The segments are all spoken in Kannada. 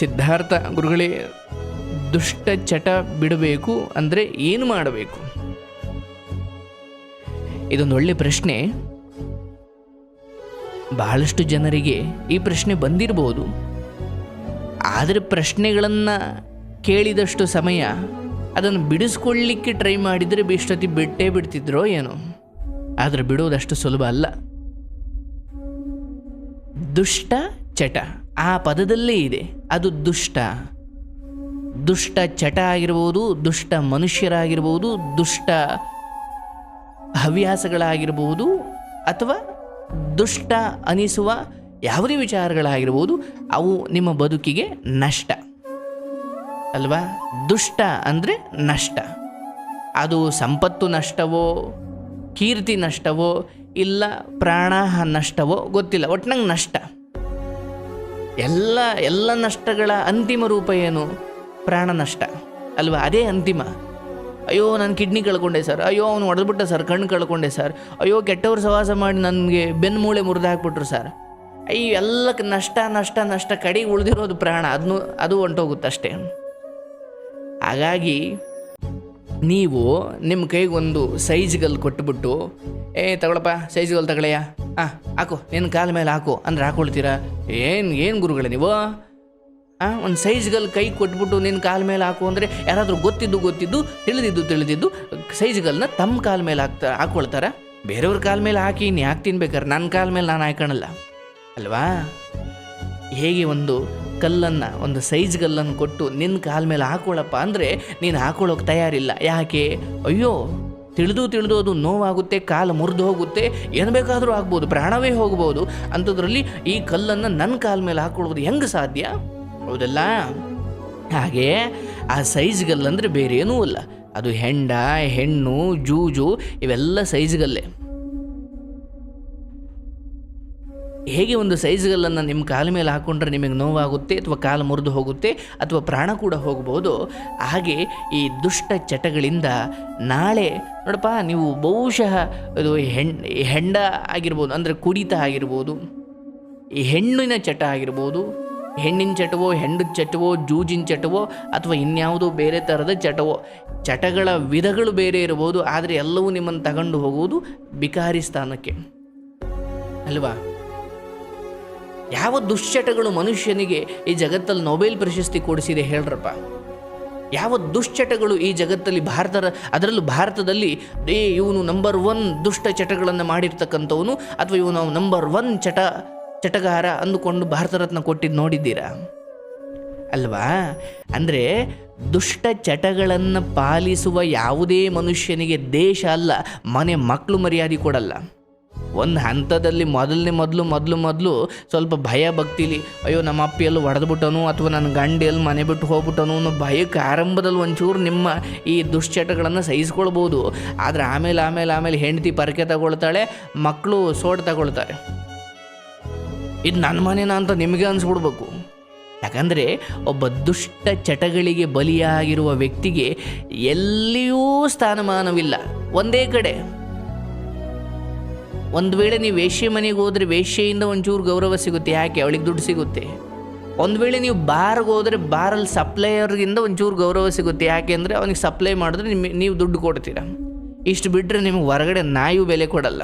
ಸಿದ್ಧಾರ್ಥ ಗುರುಗಳೇ, ದುಷ್ಟ ಚಟ ಬಿಡಬೇಕು ಅಂದರೆ ಏನು ಮಾಡಬೇಕು? ಇದೊಂದು ಒಳ್ಳೆ ಪ್ರಶ್ನೆ. ಬಹಳಷ್ಟು ಜನರಿಗೆ ಈ ಪ್ರಶ್ನೆ ಬಂದಿರಬಹುದು ಆದರೆ ಪ್ರಶ್ನೆಗಳನ್ನು ಕೇಳಿದಷ್ಟು ಸಮಯ ಅದನ್ನು ಬಿಡಿಸ್ಕೊಳ್ಳಿಕ್ಕೆ ಟ್ರೈ ಮಾಡಿದರೆ ಇಷ್ಟೊತ್ತಿ ಬಿಟ್ಟೇ ಬಿಡ್ತಿದ್ರೋ ಏನೋ. ಆದರೆ ಬಿಡೋದಷ್ಟು ಸುಲಭ ಅಲ್ಲ. ದುಷ್ಟ ಚಟ. ಆ ಪದದಲ್ಲೇ ಇದೆ. ಅದು ದುಷ್ಟ. ದುಷ್ಟ ಚಟ ಆಗಿರ್ಬೋದು, ದುಷ್ಟ ಮನುಷ್ಯರಾಗಿರ್ಬೋದು, ದುಷ್ಟ ಹವ್ಯಾಸಗಳಾಗಿರ್ಬೋದು, ಅಥವಾ ದುಷ್ಟ ಅನಿಸುವ ಯಾವುದೇ ವಿಚಾರಗಳಾಗಿರ್ಬೋದು, ಅವು ನಿಮ್ಮ ಬದುಕಿಗೆ ನಷ್ಟ. ಅಲ್ವಾ? ದುಷ್ಟ ಅಂದರೆ ನಷ್ಟ. ಅದು ಸಂಪತ್ತು ನಷ್ಟವೋ, ಕೀರ್ತಿ ನಷ್ಟವೋ, ಇಲ್ಲ ಪ್ರಾಣ ನಷ್ಟವೋ, ಗೊತ್ತಿಲ್ಲ. ಒಟ್ಟಿನಂಗೆ ನಷ್ಟ. ಎಲ್ಲ ಎಲ್ಲ ನಷ್ಟಗಳ ಅಂತಿಮ ರೂಪ ಏನು? ಪ್ರಾಣ ನಷ್ಟ. ಅಲ್ವಾ? ಅದೇ ಅಂತಿಮ. ಅಯ್ಯೋ, ನಾನು ಕಿಡ್ನಿ ಕಳ್ಕೊಂಡೆ ಸರ್. ಅಯ್ಯೋ, ಅವನು ಹೊಡೆದ್ಬಿಟ್ಟ ಸರ್. ಕಣ್ಣು ಕಳ್ಕೊಂಡೆ ಸರ್. ಅಯ್ಯೋ, ಕೆಟ್ಟವ್ರು ಸವಾಸ ಮಾಡಿ ನನಗೆ ಬೆನ್ನು ಮೂಳೆ ಮುರಿದು ಹಾಕ್ಬಿಟ್ರು ಸರ್. ಅಯ್ಯೋ ಎಲ್ಲಕ್ಕೆ ನಷ್ಟ ನಷ್ಟ ನಷ್ಟ. ಕಡೆಗೆ ಉಳಿದಿರೋದು ಪ್ರಾಣ. ಅದನ್ನು ಅದು ಹೊಂಟೋಗುತ್ತಷ್ಟೇ ಹಾಗಾಗಿ ನೀವು ನಿಮ್ಮ ಕೈಗೆ ಒಂದು ಸೈಜ್ಗಲ್ ಕೊಟ್ಬಿಟ್ಟು, ಏ, ತಗೊಳಪ್ಪ ಸೈಜ್ಗಲ್ ತಗೊಳೆಯ ಹಾಂ ಹಾಕು ನಿನ್ನ ಕಾಲ ಮೇಲೆ ಹಾಕು, ಅಂದ್ರೆ ಹಾಕೊಳ್ತೀರಾ? ಏನು ಏನು ಗುರುಗಳೇ ನೀವು? ಹಾಂ ಒಂದು ಸೈಜ್ಗಲ್ ಕೈ ಕೊಟ್ಬಿಟ್ಟು ನಿನ್ನ ಕಾಲ ಮೇಲೆ ಹಾಕು ಅಂದರೆ ಯಾರಾದರೂ ಗೊತ್ತಿದ್ದು ಗೊತ್ತಿದ್ದು, ತಿಳಿದಿದ್ದು ತಿಳಿದಿದ್ದು ಸೈಜ್ಗಲ್ನ ತಮ್ಮ ಕಾಲ ಮೇಲೆ ಹಾಕ್ತಾ ಹಾಕ್ಕೊಳ್ತಾರ ಬೇರೆಯವ್ರ ಕಾಲ ಮೇಲೆ ಹಾಕಿ ಇನ್ನು ಯಾಕೆ ತಿನ್ಬೇಕಾರೆ? ನನ್ನ ಕಾಲ ಮೇಲೆ ನಾನು ಹಾಕೋಣಲ್ಲ ಅಲ್ವಾ? ಹೇಗೆ ಒಂದು ಕಲ್ಲನ್ನು, ಒಂದು ಸೈಜ್ ಕಲ್ಲನ್ನು ಕೊಟ್ಟು ನಿನ್ನ ಕಾಲ ಮೇಲೆ ಹಾಕೊಳ್ಳಪ್ಪ ಅಂದರೆ ನೀನು ಹಾಕೊಳ್ಳೋಕೆ ತಯಾರಿಲ್ಲ. ಯಾಕೆ? ಅಯ್ಯೋ, ತಿಳಿದು ತಿಳಿದು ಅದು ನೋವಾಗುತ್ತೆ, ಕಾಲು ಮುರಿದು ಹೋಗುತ್ತೆ, ಏನು ಬೇಕಾದರೂ ಆಗ್ಬೋದು, ಪ್ರಾಣವೇ ಹೋಗ್ಬೋದು. ಅಂಥದ್ರಲ್ಲಿ ಈ ಕಲ್ಲನ್ನು ನನ್ನ ಕಾಲ ಮೇಲೆ ಹಾಕೊಳ್ಳೋದು ಹೆಂಗೆ ಸಾಧ್ಯ? ಹೌದಲ್ಲ? ಹಾಗೆ ಆ ಸೈಜ್ಗಲ್ಲಂದರೆ ಬೇರೆ ಏನೂ ಅಲ್ಲ. ಅದು ಹೆಂಡ, ಹೆಣ್ಣು, ಜೂಜು, ಇವೆಲ್ಲ ಸೈಜ್ಗಲ್ಲೇ ಹೇಗೆ ಒಂದು ಸೈಜ್ಗಲ್ಲನ್ನು ನಿಮ್ಮ ಕಾಲ ಮೇಲೆ ಹಾಕ್ಕೊಂಡ್ರೆ ನಿಮಗೆ ನೋವಾಗುತ್ತೆ ಅಥವಾ ಕಾಲು ಮುರಿದು ಹೋಗುತ್ತೆ ಅಥವಾ ಪ್ರಾಣ ಕೂಡ ಹೋಗ್ಬೋದು. ಹಾಗೆ ಈ ದುಷ್ಟ ಚಟಗಳಿಂದ ನಾಳೆ ನೋಡಪ್ಪ, ನೀವು ಬಹುಶಃ ಇದು ಹೆಣ್, ಹೆಂಡ ಆಗಿರ್ಬೋದು, ಅಂದರೆ ಕುಡಿತ ಆಗಿರ್ಬೋದು, ಈ ಹೆಣ್ಣಿನ ಚಟ ಆಗಿರ್ಬೋದು, ಹೆಣ್ಣಿನ ಚಟವೋ, ಹೆಂಡದ ಚಟವೋ, ಜೂಜಿನ ಚಟವೋ, ಅಥವಾ ಇನ್ಯಾವುದೋ ಬೇರೆ ಥರದ ಚಟವೋ, ಚಟಗಳ ವಿಧಗಳು ಬೇರೆ ಇರ್ಬೋದು, ಆದರೆ ಎಲ್ಲವೂ ನಿಮ್ಮನ್ನು ತಗೊಂಡು ಹೋಗುವುದು ಬಿಕಾರಿ ಸ್ಥಾನಕ್ಕೆ. ಅಲ್ವಾ? ಯಾವ ದುಶ್ಚಟಗಳು ಮನುಷ್ಯನಿಗೆ ಈ ಜಗತ್ತಲ್ಲಿ ನೊಬೆಲ್ ಪ್ರಶಸ್ತಿ ಕೊಡಿಸಿದೆ ಹೇಳ್ರಪ್ಪ? ಯಾವ ದುಶ್ಚಟಗಳು ಈ ಜಗತ್ತಲ್ಲಿ ಭಾರತ ಅದರಲ್ಲೂ ಭಾರತದಲ್ಲಿ, ಏ, ಇವನು ನಂಬರ್ ಒನ್ ದುಷ್ಟ ಚಟಗಳನ್ನು ಮಾಡಿರ್ತಕ್ಕಂಥವನು ಅಥವಾ ಇವನು ನಂಬರ್ ಒನ್ ಚಟ, ಚಟಗಾರ ಅಂದುಕೊಂಡು ಭಾರತ ರತ್ನ ಕೊಟ್ಟಿದ್ದು ನೋಡಿದ್ದೀರಾ? ಅಲ್ವಾ? ಅಂದರೆ ದುಷ್ಟ ಚಟಗಳನ್ನು ಪಾಲಿಸುವ ಯಾವುದೇ ಮನುಷ್ಯನಿಗೆ ದೇಶ ಅಲ್ಲ, ಮನೆ ಮಕ್ಕಳು ಮರ್ಯಾದೆ ಕೊಡಲ್ಲ. ಒಂದು ಹಂತದಲ್ಲಿ ಮೊದಲನೇ ಮೊದಲು ಮೊದಲು ಮೊದಲು ಸ್ವಲ್ಪ ಭಯ ಭಕ್ತಿಲಿ, ಅಯ್ಯೋ ನಮ್ಮ ಅಪ್ಪ ಎಲ್ಲೂ ಹೊಡೆದ್ಬಿಟ್ಟನು ಅಥವಾ ನನ್ನ ಗಂಡ ಎಲ್ಲಿ ಮನೆ ಬಿಟ್ಟು ಹೋಗ್ಬಿಟ್ಟನು ಅನ್ನೋ ಭಯಕ್ಕೆ ಆರಂಭದಲ್ಲಿ ಒಂಚೂರು ನಿಮ್ಮ ಈ ದುಶ್ಚಟಗಳನ್ನು ಸಹಿಸ್ಕೊಳ್ಬೋದು. ಆದರೆ ಆಮೇಲೆ ಆಮೇಲೆ ಆಮೇಲೆ ಹೆಂಡತಿ ಪರಕೆ ತಗೊಳ್ತಾಳೆ ಮಕ್ಕಳು ಸೋಡ್ ತಗೊಳ್ತಾರೆ. ಇದು ನನ್ನ ಮನೇನ ಅಂತ ನಿಮಗೆ ಅನಿಸ್ಬಿಡ್ಬೇಕು. ಯಾಕಂದರೆ ಒಬ್ಬ ದುಷ್ಟ ಚಟಗಳಿಗೆ ಬಲಿಯಾಗಿರುವ ವ್ಯಕ್ತಿಗೆ ಎಲ್ಲಿಯೂ ಸ್ಥಾನಮಾನವಿಲ್ಲ. ಒಂದೇ ಕಡೆ. ಒಂದು ವೇಳೆ ನೀವು ವೇಶ್ಯೆ ಮನೆಗೆ ಹೋದರೆ ವೇಶ್ಯೆಯಿಂದ ಒಂಚೂರು ಗೌರವ ಸಿಗುತ್ತೆ. ಯಾಕೆ? ಅವಳಿಗೆ ದುಡ್ಡು ಸಿಗುತ್ತೆ. ಒಂದು ವೇಳೆ ನೀವು ಬಾರ್ಗೆ ಹೋದರೆ ಬಾರಲ್ಲಿ ಸಪ್ಲೈಯರ್ಗಿಂದ ಒಂಚೂರು ಗೌರವ ಸಿಗುತ್ತೆ. ಯಾಕೆ ಅಂದರೆ ಅವನಿಗೆ ಸಪ್ಲೈ ಮಾಡಿದ್ರೆ ನಿಮಗೆ ನೀವು ದುಡ್ಡು ಕೊಡ್ತೀರ. ಇಷ್ಟು ಬಿಟ್ಟರೆ ನಿಮಗೆ ಹೊರಗಡೆ ನಾಯು ಬೆಲೆ ಕೊಡಲ್ಲ.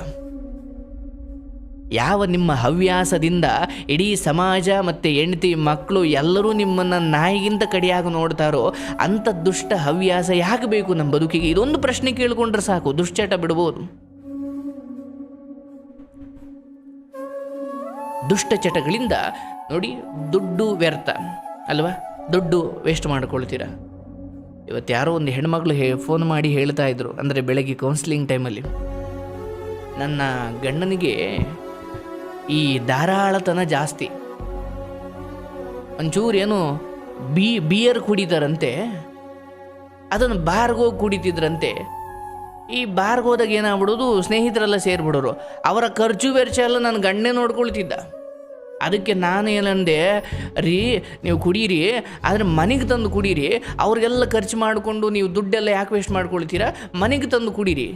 ಯಾವ ನಿಮ್ಮ ಹವ್ಯಾಸದಿಂದ ಇಡೀ ಸಮಾಜ ಮತ್ತು ಹೆಂಡತಿ ಮಕ್ಕಳು ಎಲ್ಲರೂ ನಿಮ್ಮನ್ನು ನಾಯಿಗಿಂತ ಕಡಿಯಾಗಿ ನೋಡ್ತಾರೋ ಅಂಥ ದುಷ್ಟ ಹವ್ಯಾಸ ಯಾಕೆ ಬೇಕು ನಮ್ಮ ಬದುಕಿಗೆ? ಇದೊಂದು ಪ್ರಶ್ನೆ ಕೇಳಿಕೊಂಡ್ರೆ ಸಾಕು. ದುಶ್ಚಟ ಬಿಡ್ಬೋದು. ದುಷ್ಟ ಚಟಗಳಿಂದ ನೋಡಿ ದುಡ್ಡು ವ್ಯರ್ಥ, ಅಲ್ವಾ? ದುಡ್ಡು ವೇಸ್ಟ್ ಮಾಡ್ಕೊಳ್ತೀರಾ? ಇವತ್ತು ಯಾರೋ ಒಂದು ಹೆಣ್ಮಗಳು ಹೇ ಫೋನ್ ಮಾಡಿ ಹೇಳ್ತಾ ಇದ್ರು, ಅಂದರೆ ಬೆಳಗ್ಗೆ ಕೌನ್ಸಿಲಿಂಗ್ ಟೈಮಲ್ಲಿ ನನ್ನ ಗಂಡನಿಗೆ ಈ ಧಾರಾಳತನ ಜಾಸ್ತಿ. ಒಂಚೂರು ಏನು ಬಿ ಬಿಯರ್ ಕುಡಿತಾರಂತೆ, ಅದನ್ನು ಬಾರ್ಗೋಗಿ ಕುಡಿತಿದ್ರಂತೆ. ಈ ಬಾರ್ಗೋದಾಗ ಏನಾಗ್ಬಿಡೋದು, ಸ್ನೇಹಿತರೆಲ್ಲ ಸೇರಿಬಿಡೋರು. ಅವರ ಖರ್ಚು ವೆರ್ಚ ಎಲ್ಲ ನನ್ನ ಗಂಡನೇ ನೋಡ್ಕೊಳ್ತಿದ್ದ. ಅದಕ್ಕೆ ನಾನು ಏನಂದೆ, ರೀ, ನೀವು ಕುಡೀರಿ, ಆದರೆ ಮನೆಗೆ ತಂದು ಕುಡೀರಿ, ಅವ್ರಿಗೆಲ್ಲ ಖರ್ಚು ಮಾಡಿಕೊಂಡು ನೀವು ದುಡ್ಡೆಲ್ಲ ಯಾಕೆ ವೇಸ್ಟ್ ಮಾಡ್ಕೊಳ್ತೀರಾ? ಮನೆಗೆ ತಂದು ಕುಡೀರಿ.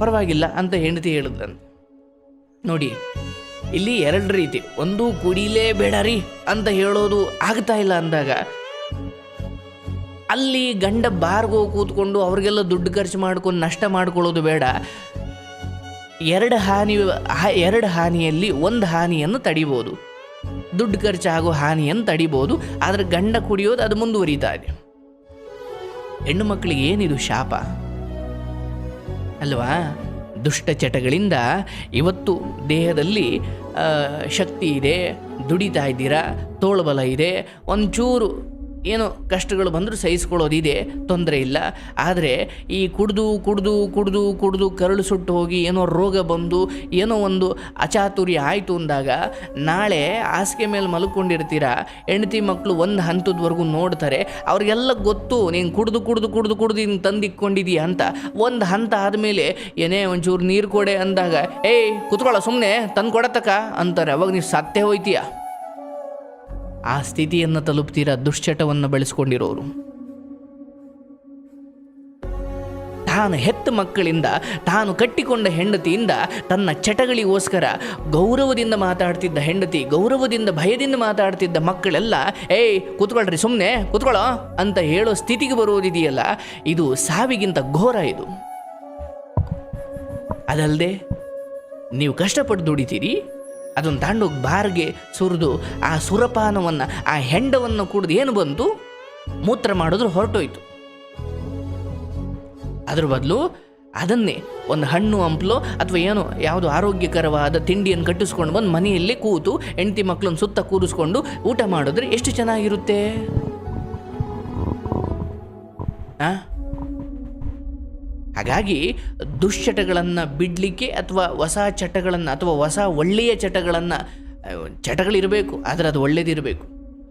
ಪರವಾಗಿಲ್ಲ ಅಂತ ಹೆಂಡತಿ ಹೇಳಿದ್ರಂತೆ. ನೋಡಿ, ಇಲ್ಲಿ ಎರಡು ರೀತಿ. ಒಂದು ಕುಡಿಲೇಬೇಡ ರೀ ಅಂತ ಹೇಳೋದು ಆಗ್ತಾ ಇಲ್ಲ ಅಂದಾಗ, ಅಲ್ಲಿ ಗಂಡ ಬಾರ್ಗೋಗಿ ಕೂತ್ಕೊಂಡು ಅವ್ರಿಗೆಲ್ಲ ದುಡ್ಡು ಖರ್ಚು ಮಾಡ್ಕೊಂಡು ನಷ್ಟ ಮಾಡ್ಕೊಳ್ಳೋದು ಬೇಡ. ಎರಡು ಹಾನಿ ಎರಡು ಹಾನಿಯಲ್ಲಿ ಒಂದು ಹಾನಿಯನ್ನು ತಡಿಬೋದು. ದುಡ್ಡು ಖರ್ಚಾಗೋ ಹಾನಿಯನ್ನು ತಡಿಬೋದು. ಆದರೆ ಗಂಡ ಕುಡಿಯೋದು ಅದು ಮುಂದುವರಿತಾ ಇದೆ. ಹೆಣ್ಣು ಮಕ್ಕಳಿಗೆ ಏನಿದು ಶಾಪ? ಅಲ್ವಾ? ದುಷ್ಟ ಚಟಗಳಿಂದ ಇವತ್ತು ದೇಹದಲ್ಲಿ ಶಕ್ತಿ ಇದೆ, ದುಡಿತಾ ಇದ್ದೀರಾ, ತೋಳ್ಬಲ ಇದೆ, ಒಂಚೂರು ಏನೋ ಕಷ್ಟಗಳು ಬಂದರೂ ಸಹಿಸ್ಕೊಳ್ಳೋದಿದೆ ತೊಂದರೆ ಇಲ್ಲ. ಆದರೆ ಈ ಕುಡಿದು ಕುಡಿದು ಕುಡಿದು ಕುಡಿದು ಕರಳು ಸುಟ್ಟು ಹೋಗಿ ಏನೋ ರೋಗ ಬಂದು, ಏನೋ ಒಂದು ಅಚಾತುರಿ ಆಯಿತು ಅಂದಾಗ ನಾಳೆ ಹಾಸಿಗೆ ಮೇಲೆ ಮಲ್ಕೊಂಡಿರ್ತೀರ? ಹೆಂಡತಿ ಮಕ್ಕಳು ಒಂದು ಹಂತದವರೆಗೂ ನೋಡ್ತಾರೆ, ಅವ್ರಿಗೆಲ್ಲ ಗೊತ್ತು, ನೀನು ಕುಡಿದು, ಕುಡ್ದು ಕುಡ್ದು ಕುಡ್ದು ನೀನು ತಂದಿಕ್ಕೊಂಡಿದೀಯ ಅಂತ. ಒಂದು ಹಂತ ಆದಮೇಲೆ, ಏನೇ ಒಂಚೂರು ನೀರು ಕೊಡೆ ಅಂದಾಗ, ಏಯ್, ಕುತ್ಕೊಳ್ಳೋ ಸುಮ್ಮನೆ ತಂದು ಕೊಡತಕ್ಕ ಅಂತಾರೆ. ಅವಾಗ ನೀವು ಸತ್ತೇ ಹೋಯ್ತೀಯ. ಆ ಸ್ಥಿತಿಯನ್ನು ತಲುಪ್ತೀರ ದುಶ್ಚಟವನ್ನು ಬೆಳೆಸ್ಕೊಂಡಿರೋರು. ತಾನು ಹೆತ್ತ ಮಕ್ಕಳಿಂದ, ತಾನು ಕಟ್ಟಿಕೊಂಡ ಹೆಂಡತಿಯಿಂದ, ತನ್ನ ಚಟಗಳಿಗೋಸ್ಕರ ಗೌರವದಿಂದ ಮಾತಾಡ್ತಿದ್ದ ಹೆಂಡತಿ, ಗೌರವದಿಂದ ಭಯದಿಂದ ಮಾತಾಡ್ತಿದ್ದ ಮಕ್ಕಳೆಲ್ಲ, ಏಯ್, ಕೂತ್ಕೊಳ್ರಿ ಸುಮ್ಮನೆ ಕೂತ್ಕೊಳ್ಳೋ ಅಂತ ಹೇಳೋ ಸ್ಥಿತಿಗೆ ಬರೋದಿದೆಯಲ್ಲ, ಇದು ಸಾವಿಗಿಂತ ಘೋರ ಇದು. ಅದಲ್ಲದೆ ನೀವು ಕಷ್ಟಪಟ್ಟು ದುಡಿತೀರಿ ಅದನ್ನು ದಾಂಡು ಬಾರ್ಗೆ ಸುರಿದು ಆ ಸುರಪಾನವನ್ನು, ಆ ಹೆಂಡವನ್ನು ಕುಡಿದು ಏನು ಬಂತು? ಮೂತ್ರ ಮಾಡಿದ್ರು ಹೊರಟೋಯ್ತು. ಅದ್ರ ಬದಲು ಅದನ್ನೇ ಒಂದು ಹಣ್ಣು, ಹಂಪ್ಲೋ ಅಥವಾ ಏನೋ ಯಾವುದು ಆರೋಗ್ಯಕರವಾದ ತಿಂಡಿಯನ್ನು ಕಟ್ಟಿಸ್ಕೊಂಡು ಬಂದು ಮನೆಯಲ್ಲಿ ಕೂತು ಹೆಂಡತಿ ಮಕ್ಕಳನ್ನ ಸುತ್ತ ಕೂರಿಸ್ಕೊಂಡು ಊಟ ಮಾಡಿದ್ರೆ ಎಷ್ಟು ಚೆನ್ನಾಗಿರುತ್ತೆ? ಆ? ಹಾಗಾಗಿ ದುಶ್ಚಟಗಳನ್ನು ಬಿಡಲಿಕ್ಕೆ ಅಥವಾ ಹೊಸ ಚಟಗಳನ್ನು ಅಥವಾ ಹೊಸ ಒಳ್ಳೆಯ ಚಟಗಳನ್ನು ಚಟಗಳಿರಬೇಕು, ಆದರೆ ಅದು ಒಳ್ಳೇದಿರಬೇಕು.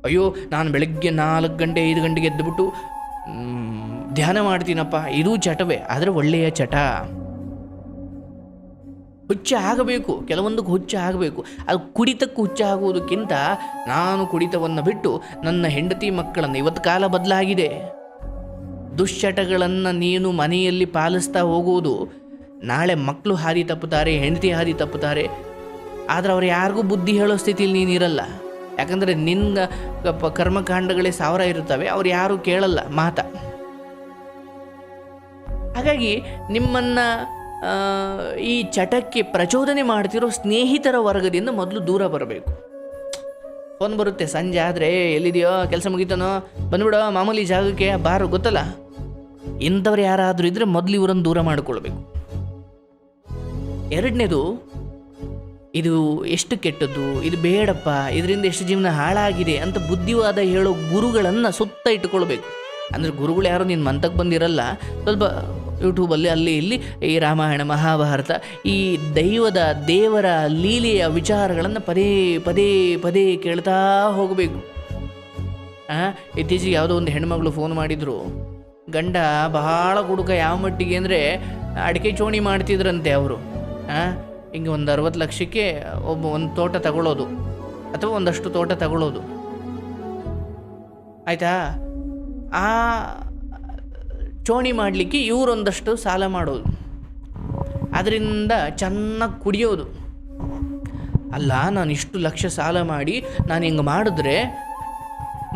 ಅಯ್ಯೋ, ನಾನು ಬೆಳಗ್ಗೆ ನಾಲ್ಕು ಗಂಟೆ, ಐದು ಗಂಟೆಗೆ ಎದ್ದುಬಿಟ್ಟು ಧ್ಯಾನ ಮಾಡ್ತೀನಪ್ಪ, ಇದು ಚಟವೇ, ಆದರೆ ಒಳ್ಳೆಯ ಚಟ. ಹುಚ್ಚ ಆಗಬೇಕು, ಕೆಲವೊಂದಕ್ಕೆ ಹುಚ್ಚ ಆಗಬೇಕು. ಅದು ಕುಡಿತಕ್ಕೆ ಹುಚ್ಚ ಆಗುವುದಕ್ಕಿಂತ ನಾನು ಕುಡಿತವನ್ನು ಬಿಟ್ಟು ನನ್ನ ಹೆಂಡತಿ ಮಕ್ಕಳನ್ನು ಇವತ್ತು ಕಾಲ ಬದಲಾಗಿದೆ. ದುಶ್ಚಟಗಳನ್ನು ನೀನು ಮನೆಯಲ್ಲಿ ಪಾಲಿಸ್ತಾ ಹೋಗುವುದು. ನಾಳೆ ಮಕ್ಕಳು ಹಾದಿ ತಪ್ಪುತ್ತಾರೆ, ಹೆಂಡತಿ ಹಾದಿ ತಪ್ಪುತ್ತಾರೆ. ಆದರೆ ಅವ್ರು ಯಾರಿಗೂ ಬುದ್ಧಿ ಹೇಳೋ ಸ್ಥಿತಿಯಲ್ಲಿ ನೀನಿರಲ್ಲ ಯಾಕಂದರೆ ನಿನ್ನ ಕರ್ಮಕಾಂಡಗಳೇ ಸಾವಿರ ಇರುತ್ತವೆ, ಅವ್ರು ಯಾರೂ ಕೇಳಲ್ಲ ಮಾತ. ಹಾಗಾಗಿ ನಿಮ್ಮನ್ನು ಈ ಚಟಕ್ಕೆ ಪ್ರಚೋದನೆ ಮಾಡ್ತಿರೋ ಸ್ನೇಹಿತರ ವರ್ಗದಿಂದ ಮೊದಲು ದೂರ ಬರಬೇಕು. ಫೋನ್ ಬರುತ್ತೆ ಸಂಜೆ ಆದರೆ ಎಲ್ಲಿದೆಯೋ, ಕೆಲಸ ಮುಗಿತಾನೋ, ಬಂದ್ಬಿಡೋ ಮಾಮೂಲಿ ಜಾಗಕ್ಕೆ, ಬಾರು ಗೊತ್ತಲ್ಲ? ಇಂಥವ್ರು ಯಾರಾದರೂ ಇದ್ದರೆ ಮೊದಲು ಇವರನ್ನು ದೂರ ಮಾಡಿಕೊಳ್ಬೇಕು. ಎರಡನೇದು, ಇದು ಎಷ್ಟು ಕೆಟ್ಟದ್ದು, ಇದು ಬೇಡಪ್ಪ, ಇದರಿಂದ ಎಷ್ಟು ಜೀವನ ಹಾಳಾಗಿದೆ ಅಂತ ಬುದ್ಧಿವಾದ ಹೇಳೋ ಗುರುಗಳನ್ನು ಸುತ್ತ ಇಟ್ಟುಕೊಳ್ಬೇಕು. ಅಂದರೆ ಗುರುಗಳು ಯಾರು ನಿನ್ನ ಮಂತಕ್ಕೆ ಬಂದಿರಲ್ಲ, ಸ್ವಲ್ಪ ಯೂಟ್ಯೂಬಲ್ಲಿ ಅಲ್ಲಿ ಇಲ್ಲಿ ಈ ರಾಮಾಯಣ, ಮಹಾಭಾರತ, ಈ ದೈವದ, ದೇವರ ಲೀಲೆಯ ವಿಚಾರಗಳನ್ನು ಪದೇ ಪದೇ ಪದೇ ಕೇಳ್ತಾ ಹೋಗಬೇಕು. ಇತ್ತೀಚೆಗೆ ಯಾವುದೋ ಒಂದು ಹೆಣ್ಮಗಳು ಫೋನ್ ಮಾಡಿದ್ರು. ಗಂಡ ಬಹಳ ಕುಡುಕ ಯಾವ ಮಟ್ಟಿಗೆ ಅಂದರೆ ಅಡಿಕೆ ಚೋಣಿ ಮಾಡ್ತಿದ್ರಂತೆ ಅವರು. ಹಿಂಗೆ ಒಂದು ಅರವತ್ತು ಲಕ್ಷಕ್ಕೆ ಒಬ್ಬ ಒಂದು ತೋಟ ತಗೊಳ್ಳೋದು. ಅಥವಾ ಒಂದಷ್ಟು ತೋಟ ತಗೊಳ್ಳೋದು. ಆಯಿತಾ? ಆ, ಚೋಣಿ ಮಾಡಲಿಕ್ಕೆ ಇವರೊಂದಷ್ಟು ಸಾಲ ಮಾಡೋದು. ಅದರಿಂದ ಚೆನ್ನಾಗಿ ಕುಡಿಯೋದು. ಅಲ್ಲ, ನಾನು ಇಷ್ಟು ಲಕ್ಷ ಸಾಲ ಮಾಡಿ ನಾನು ಹಿಂಗೆ ಮಾಡಿದ್ರೆ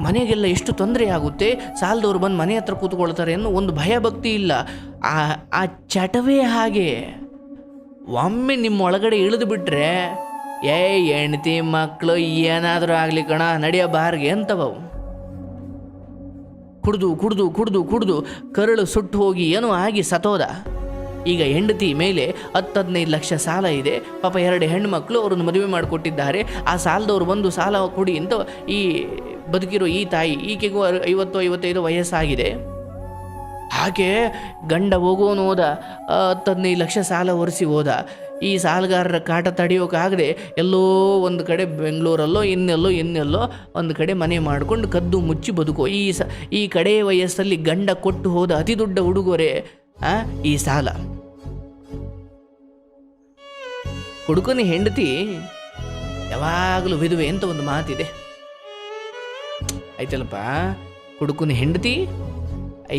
ಮನೆಗೆಲ್ಲ ಎಷ್ಟು ತೊಂದರೆ ಆಗುತ್ತೆ? ಸಾಲದವ್ರು ಬಂದು ಮನೆ ಹತ್ರ ಕೂತ್ಕೊಳ್ತಾರೆ ಅನ್ನೋ ಒಂದು ಭಯ ಭಕ್ತಿ ಇಲ್ಲ. ಆ ಆ ಚಟವೇ ಹಾಗೆ. ಒಮ್ಮೆ ನಿಮ್ಮ ಒಳಗಡೆ ಇಳಿದು ಬಿಟ್ರೆ ಏ ಹೆಂಡತಿ ಮಕ್ಕಳು ಏನಾದರೂ ಆಗಲಿ ಕಣ, ನಡೆಯೋ ಬಾರ್ಗೆ ಅಂತವವು. ಕುಡ್ದು ಕುಡ್ದು ಕುಡ್ದು ಕುಡ್ದು ಕರಳು ಸುಟ್ಟು ಹೋಗಿ ಏನೋ ಆಗಿ ಸತೋದ ಈಗ ಹೆಂಡತಿ ಮೇಲೆ ಹತ್ತು ಹದಿನೈದು ಲಕ್ಷ ಸಾಲ ಇದೆ. ಪಾಪ ಎರಡು ಹೆಣ್ಮಕ್ಳು ಅವ್ರನ್ನ ಮದುವೆ ಮಾಡಿಕೊಟ್ಟಿದ್ದಾರೆ. ಆ ಸಾಲದವ್ರು ಬಂದು ಸಾಲ ಕೊಡಿ ಅಂತ ಈ ಬದುಕಿರೋ ಈ ತಾಯಿ ಈಕೆಗೂ ಐವತ್ತು, ಐವತ್ತೈದು ವಯಸ್ಸಾಗಿದೆ. ಹಾಗೆ ಗಂಡ ಹೋಗೋನು ಹೋದ ಹತ್ತದನೈದು ಲಕ್ಷ ಸಾಲ ಒರೆಸಿ ಹೋದ. ಈ ಸಾಲಗಾರರ ಕಾಟ ತಡೆಯೋಕ್ಕಾಗದೆ ಎಲ್ಲೋ ಒಂದು ಕಡೆ ಬೆಂಗಳೂರಲ್ಲೋ, ಇನ್ನೆಲ್ಲೋ ಇನ್ನೆಲ್ಲೋ ಒಂದು ಕಡೆ ಮನೆ ಮಾಡಿಕೊಂಡು ಕದ್ದು ಮುಚ್ಚಿ ಬದುಕೋ. ಈ ಸ, ಈ ಕಡೆ ವಯಸ್ಸಲ್ಲಿ ಗಂಡ ಕೊಟ್ಟು ಹೋದ ಅತಿ ದೊಡ್ಡ ಉಡುಗೊರೆ ಈ ಸಾಲ. ಹುಡುಕನ ಹೆಂಡತಿ ಯಾವಾಗಲೂ ವಿಧವೆ ಅಂತ ಒಂದು ಮಾತಿದೆ. ಆಯ್ತಲ್ಲಪ್ಪ ಹುಡುಕುನ ಹೆಂಡತಿ,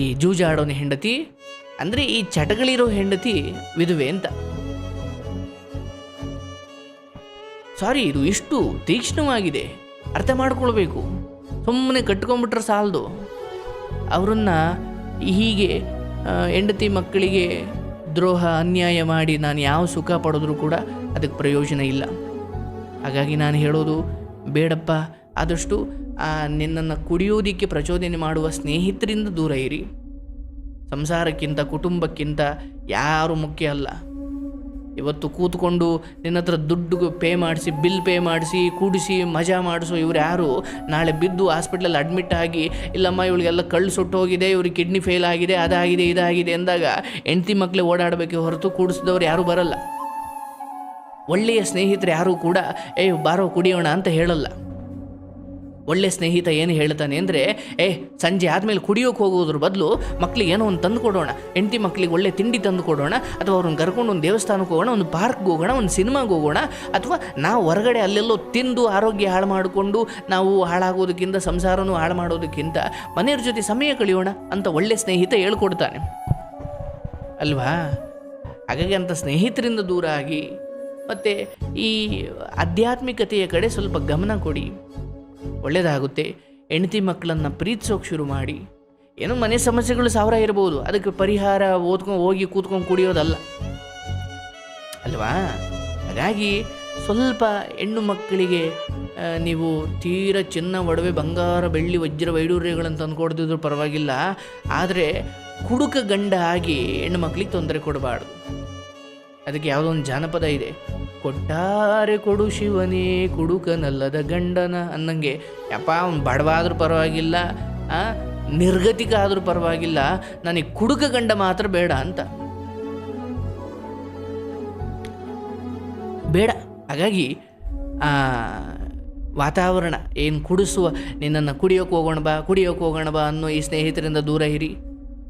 ಈ ಜೂಜಾಡೋನ ಹೆಂಡತಿ, ಅಂದರೆ ಈ ಚಟಗಳಿರೋ ಹೆಂಡತಿ ವಿಧವೆ ಅಂತ. ಸಾರಿ, ಇದು ಇಷ್ಟು ತೀಕ್ಷ್ಣವಾಗಿದೆ. ಅರ್ಥ ಮಾಡ್ಕೊಳ್ಬೇಕು. ಸುಮ್ಮನೆ ಕಟ್ಕೊಂಡ್ಬಿಟ್ರೆ ಸಾಲದು. ಅವರನ್ನು ಹೀಗೆ ಹೆಂಡತಿ ಮಕ್ಕಳಿಗೆ ದ್ರೋಹ, ಅನ್ಯಾಯ ಮಾಡಿ ನಾನು ಯಾವ ಸುಖ ಪಡೆದ್ರೂ ಕೂಡ ಅದಕ್ಕೆ ಪ್ರಯೋಜನ ಇಲ್ಲ. ಹಾಗಾಗಿ ನಾನು ಹೇಳೋದು, ಬೇಡಪ್ಪ. ಆದಷ್ಟು ನಿನ್ನನ್ನು ಕುಡಿಯೋದಕ್ಕೆ ಪ್ರಚೋದನೆ ಮಾಡುವ ಸ್ನೇಹಿತರಿಂದ ದೂರ ಇರಿ. ಸಂಸಾರಕ್ಕಿಂತ ಕುಟುಂಬಕ್ಕಿಂತ ಯಾರು ಮುಖ್ಯ ಅಲ್ಲ. ಇವತ್ತು ಕೂತ್ಕೊಂಡು ನಿನ್ನ ಹತ್ರ ದುಡ್ಡು ಪೇ ಮಾಡಿಸಿ, ಬಿಲ್ ಪೇ ಮಾಡಿಸಿ, ಕೂಡಿಸಿ, ಮಜಾ ಮಾಡಿಸೋ ಇವ್ರು ಯಾರು? ನಾಳೆ ಬಿದ್ದು ಹಾಸ್ಪಿಟ್ಲಲ್ಲಿ ಅಡ್ಮಿಟ್ ಆಗಿ, ಇಲ್ಲಮ್ಮ, ಇವಳಿಗೆಲ್ಲ ಕಳ್ಳು ಸುಟ್ಟು ಹೋಗಿದೆ ಇವ್ರಿಗೆ ಕಿಡ್ನಿ ಫೇಲ್ ಆಗಿದೆ, ಅದಾಗಿದೆ, ಇದಾಗಿದೆ ಅಂದಾಗ ಹೆಂಡತಿ ಮಕ್ಕಳು ಓಡಾಡಬೇಕು ಹೊರತು ಕೂಡಿಸಿದವ್ರು ಯಾರೂ ಬರಲ್ಲ. ಒಳ್ಳೆಯ ಸ್ನೇಹಿತರು ಯಾರೂ ಕೂಡ ಏ ಬಾರೋ, ಕುಡಿಯೋಣ ಅಂತ ಹೇಳಲ್ಲ. ಒಳ್ಳೆ ಸ್ನೇಹಿತ ಏನು ಹೇಳ್ತಾನೆ ಅಂದರೆ, ಏ, ಸಂಜೆ ಆದಮೇಲೆ ಕುಡಿಯೋಕೆ ಹೋಗೋದ್ರ ಬದಲು ಮಕ್ಳಿಗೆ ಏನೋ ಒಂದು ತಂದು ಕೊಡೋಣ. ಹೆಂಡತಿ ಮಕ್ಳಿಗೆ ಒಳ್ಳೆ ತಿಂಡಿ ತಂದು ಕೊಡೋಣ. ಅಥವಾ ಅವ್ರನ್ನ ಕರ್ಕೊಂಡು ಒಂದು ದೇವಸ್ಥಾನಕ್ಕೆ ಹೋಗೋಣ, ಒಂದು ಪಾರ್ಕ್ಗೆ ಹೋಗೋಣ, ಒಂದು ಸಿನಿಮಾಗೆ ಹೋಗೋಣ. ಅಥವಾ ನಾವು ಹೊರಗಡೆ ಅಲ್ಲೆಲ್ಲೋ ತಿಂದು ಆರೋಗ್ಯ ಹಾಳು ಮಾಡಿಕೊಂಡು ನಾವು ಹಾಳಾಗೋದಕ್ಕಿಂತ, ಸಂಸಾರನೂ ಹಾಳು ಮಾಡೋದಕ್ಕಿಂತ ಮನೆಯವ್ರ ಜೊತೆ ಸಮಯ ಕಳೆಯೋಣ ಅಂತ ಒಳ್ಳೆ ಸ್ನೇಹಿತ ಹೇಳ್ಕೊಡ್ತಾನೆ. ಅಲ್ವಾ? ಹಾಗಾಗಿ ಅಂಥ ಸ್ನೇಹಿತರಿಂದ ದೂರ ಆಗಿ, ಮತ್ತು ಈ ಆಧ್ಯಾತ್ಮಿಕತೆಯ ಕಡೆ ಸ್ವಲ್ಪ ಗಮನ ಕೊಡಿ. ಒಳ್ಳೆಯದಾಗುತ್ತೆ ಹೆಂಡತಿ ಮಕ್ಕಳನ್ನು ಪ್ರೀತಿಸೋಕೆ ಶುರು ಮಾಡಿ. ಏನೋ ಮನೆ ಸಮಸ್ಯೆಗಳು ಸಾವಿರ ಇರ್ಬೋದು. ಅದಕ್ಕೆ ಪರಿಹಾರ ಓದ್ಕೊಂಡು ಹೋಗಿ ಕೂತ್ಕೊಂಡು ಕುಡಿಯೋದಲ್ಲ. ಅಲ್ವಾ? ಹಾಗಾಗಿ ಸ್ವಲ್ಪ ಹೆಣ್ಣು ಮಕ್ಕಳಿಗೆ ನೀವು ತೀರ ಚಿನ್ನ, ಒಡವೆ, ಬಂಗಾರ, ಬೆಳ್ಳಿ, ವಜ್ರ, ವೈಡೂರ್ಯಗಳನ್ನು ತಂದು ಕೊಡ್ದಿದ್ರು ಪರವಾಗಿಲ್ಲ. ಆದರೆ ಕುಡುಕ ಗಂಡ ಆಗಿ ಹೆಣ್ಣು ಮಕ್ಕಳಿಗೆ ತೊಂದರೆ ಕೊಡಬಾರ್ದು. ಅದಕ್ಕೆ ಯಾವುದೋ ಒಂದು ಜಾನಪದ ಇದೆ. ಕೊಟ್ಟಾರೆ ಕೊಡು ಶಿವನೇ, ಕುಡುಕನಲ್ಲದ ಗಂಡನ ಅನ್ನಂಗೆ, ಯಪ್ಪ, ಅವ್ನು ಬಡವಾದ್ರೂ ಪರವಾಗಿಲ್ಲ ನಿರ್ಗತಿಕ ಆದರೂ ಪರವಾಗಿಲ್ಲ, ನನಗೆ ಕುಡುಕ ಗಂಡ ಮಾತ್ರ ಬೇಡ ಅಂತ. ಬೇಡ. ಹಾಗಾಗಿ ವಾತಾವರಣ, ಏನು ಕುಡಿಸುವ, ನಿನ್ನನ್ನು ಕುಡಿಯೋಕೆ ಹೋಗೋಣ ಬಾ, ಕುಡಿಯೋಕೆ ಹೋಗೋಣ ಬಾ ಅನ್ನೋ ಈ ಸ್ನೇಹಿತರಿಂದ ದೂರ ಇರಿ.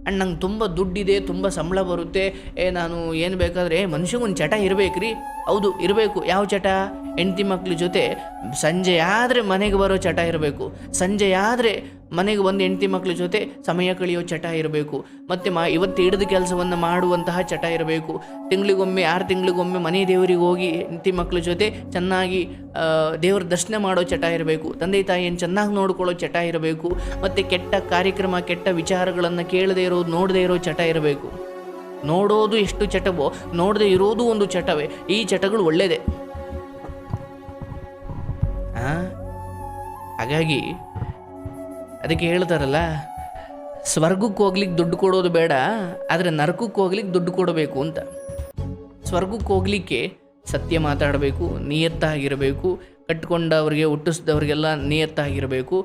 ಆ್ಯಂಡ್ ನಂಗೆ ತುಂಬ ದುಡ್ಡಿದೆ, ತುಂಬ ಸಂಬಳ ಬರುತ್ತೆ. ಏ, ನಾನು ಏನು ಬೇಕಾದರೆ ಮನುಷ್ಯಗೊಂದು ಚಟ ಇರಬೇಕ್ರಿ. ಹೌದು, ಇರಬೇಕು. ಯಾವ ಚಟ? ಹೆಂಡತಿ ಮಕ್ಳ ಜೊತೆ ಸಂಜೆ ಆದರೆ ಮನೆಗೆ ಬರೋ ಚಟ ಇರಬೇಕು. ಸಂಜೆ ಆದರೆ ಮನೆಗೆ ಒಂದು ಹೆಂಡತಿ ಮಕ್ಕಳ ಜೊತೆ ಸಮಯ ಕಳೆಯೋ ಚಟ ಇರಬೇಕು. ಮತ್ತು ಮ, ಇವತ್ತು ಹಿಡಿದ ಕೆಲಸವನ್ನು ಮಾಡುವಂತಹ ಚಟ ಇರಬೇಕು. ತಿಂಗಳಿಗೊಮ್ಮೆ, ಆರು ತಿಂಗಳಿಗೊಮ್ಮೆ ಮನೆ ದೇವರಿಗೆ ಹೋಗಿ ಹೆಂಡತಿ ಮಕ್ಕಳ ಜೊತೆ ಚೆನ್ನಾಗಿ ದೇವರ ದರ್ಶನ ಮಾಡೋ ಚಟ ಇರಬೇಕು. ತಂದೆ ತಾಯಿಯನ್ನು ಚೆನ್ನಾಗಿ ನೋಡ್ಕೊಳ್ಳೋ ಚಟ ಇರಬೇಕು. ಮತ್ತು ಕೆಟ್ಟ ಕಾರ್ಯಕ್ರಮ, ಕೆಟ್ಟ ವಿಚಾರಗಳನ್ನು ಕೇಳದೇ ಇರೋದು, ನೋಡದೇ ಇರೋ ಚಟ ಇರಬೇಕು. ನೋಡೋದು ಎಷ್ಟು ಚಟವೋ, ನೋಡದೇ ಇರೋದು ಒಂದು ಚಟವೇ. ಈ ಚಟಗಳು ಒಳ್ಳೆಯದೇ? ಹಾಗಾಗಿ ಅದಕ್ಕೆ ಹೇಳ್ತಾರಲ್ಲ, ಸ್ವರ್ಗಕ್ಕೆ ಹೋಗ್ಲಿಕ್ಕೆ ದುಡ್ಡು ಕೊಡೋದು ಬೇಡ, ಆದರೆ ನರಕಕ್ಕೆ ಹೋಗ್ಲಿಕ್ಕೆ ದುಡ್ಡು ಕೊಡಬೇಕು ಅಂತ. ಸ್ವರ್ಗಕ್ಕೆ ಹೋಗ್ಲಿಕ್ಕೆ ಸತ್ಯ ಮಾತಾಡಬೇಕು, ನಿಯತ್ತಾಗಿರಬೇಕು, ಕಟ್ಕೊಂಡವ್ರಿಗೆ, ಹುಟ್ಟಿಸಿದವ್ರಿಗೆಲ್ಲ ನಿಯತ್ತಾಗಿರಬೇಕು,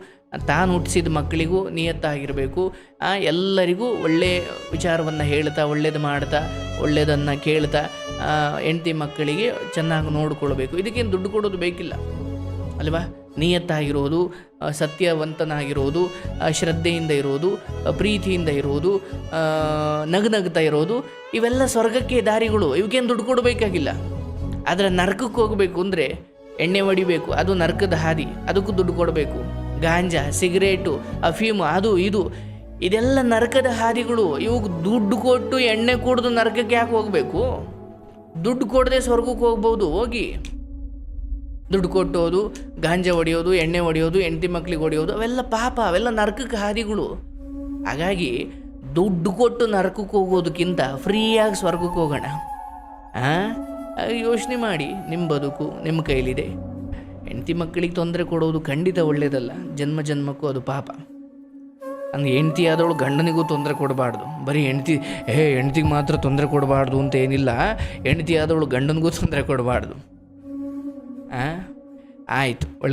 ತಾನು ಹುಟ್ಟಿಸಿದ ಮಕ್ಕಳಿಗೂ ನಿಯತ್ತಾಗಿರಬೇಕು ಎಲ್ಲರಿಗೂ ಒಳ್ಳೆಯ ವಿಚಾರವನ್ನು ಹೇಳ್ತಾ, ಒಳ್ಳೇದು ಮಾಡ್ತಾ ಒಳ್ಳೆಯದನ್ನು ಕೇಳ್ತಾ ಹೆಂಡತಿ ಮಕ್ಕಳಿಗೆ ಚೆನ್ನಾಗಿ ನೋಡಿಕೊಳ್ಬೇಕು. ಇದಕ್ಕೇನು ದುಡ್ಡು ಕೊಡೋದು ಬೇಕಿಲ್ಲ, ಅಲ್ವಾ? ನಿಯತ್ತಾಗಿರೋದು ಸತ್ಯವಂತನಾಗಿರೋದು ಶ್ರದ್ಧೆಯಿಂದ ಇರೋದು ಪ್ರೀತಿಯಿಂದ ಇರೋದು ನಗು ನಗ್ತಾ ಇರೋದು, ಇವೆಲ್ಲ ಸ್ವರ್ಗಕ್ಕೆ ದಾರಿಗಳು. ಇವಕ್ಕೇನು ದುಡ್ಡು ಕೊಡಬೇಕಾಗಿಲ್ಲ. ಆದರೆ ನರಕಕ್ಕೆ ಹೋಗಬೇಕು ಅಂದರೆ ಎಣ್ಣೆ ಹೊಡಿಬೇಕು, ಅದು ನರಕದ ಹಾದಿ, ಅದಕ್ಕೂ ದುಡ್ಡು ಕೊಡಬೇಕು. ಗಾಂಜಾ, ಸಿಗರೇಟು, ಅಫೀಮು, ಅದು ಇದು. ಇದೆಲ್ಲ ನರಕದ ಹಾದಿಗಳು. ಇವಾಗ ದುಡ್ಡು ಕೊಟ್ಟು ಎಣ್ಣೆ ಕುಡಿದು ನರಕಕ್ಕೆ ಯಾಕೆ ಹೋಗಬೇಕು? ದುಡ್ಡು ಕೊಡದೆ ಸ್ವರ್ಗಕ್ಕೆ ಹೋಗ್ಬೋದು, ಹೋಗಿ. ದುಡ್ಡು ಕೊಟ್ಟೋದು, ಗಾಂಜಾ ಹೊಡೆಯೋದು, ಎಣ್ಣೆ ಹೊಡೆಯೋದು, ಹೆಂಡತಿ ಮಕ್ಳಿಗೆ ಹೊಡೆಯೋದು, ಅವೆಲ್ಲ ಪಾಪ, ಅವೆಲ್ಲ ನರಕಕ್ಕೆ ಹಾದಿಗಳು. ಹಾಗಾಗಿ ದುಡ್ಡು ಕೊಟ್ಟು ನರಕಕ್ಕೆ ಹೋಗೋದಕ್ಕಿಂತ ಫ್ರೀಯಾಗಿ ಸ್ವರ್ಗಕ್ಕೆ ಹೋಗೋಣ. ಯೋಚನೆ ಮಾಡಿ ನಿಮ್ಮ ಬದುಕು ನಿಮ್ಮ ಕೈಲಿದೆ. ಹೆಂಡತಿ ಮಕ್ಕಳಿಗೆ ತೊಂದರೆ ಕೊಡೋದು ಖಂಡಿತ ಒಳ್ಳೆಯದಲ್ಲ ಜನ್ಮ ಜನ್ಮಕ್ಕೂ ಅದು ಪಾಪ. ಹಂಗೆ ಹೆಂಡ್ತಿ ಆದವಳು ಗಂಡನಿಗೂ ತೊಂದರೆ ಕೊಡಬಾರ್ದು. ಬರೀ ಹೆಂಡ್ತಿ ಹೇ ಹೆಂಡ್ತಿಗೆ ಮಾತ್ರ ತೊಂದರೆ ಕೊಡಬಾರ್ದು ಅಂತ ಏನಿಲ್ಲ, ಹೆಂಡ್ತಿ ಆದವಳು ಗಂಡನಿಗೂ ತೊಂದರೆ ಕೊಡಬಾರ್ದು. ಆಯಿತು ಒಳ್ಳೆ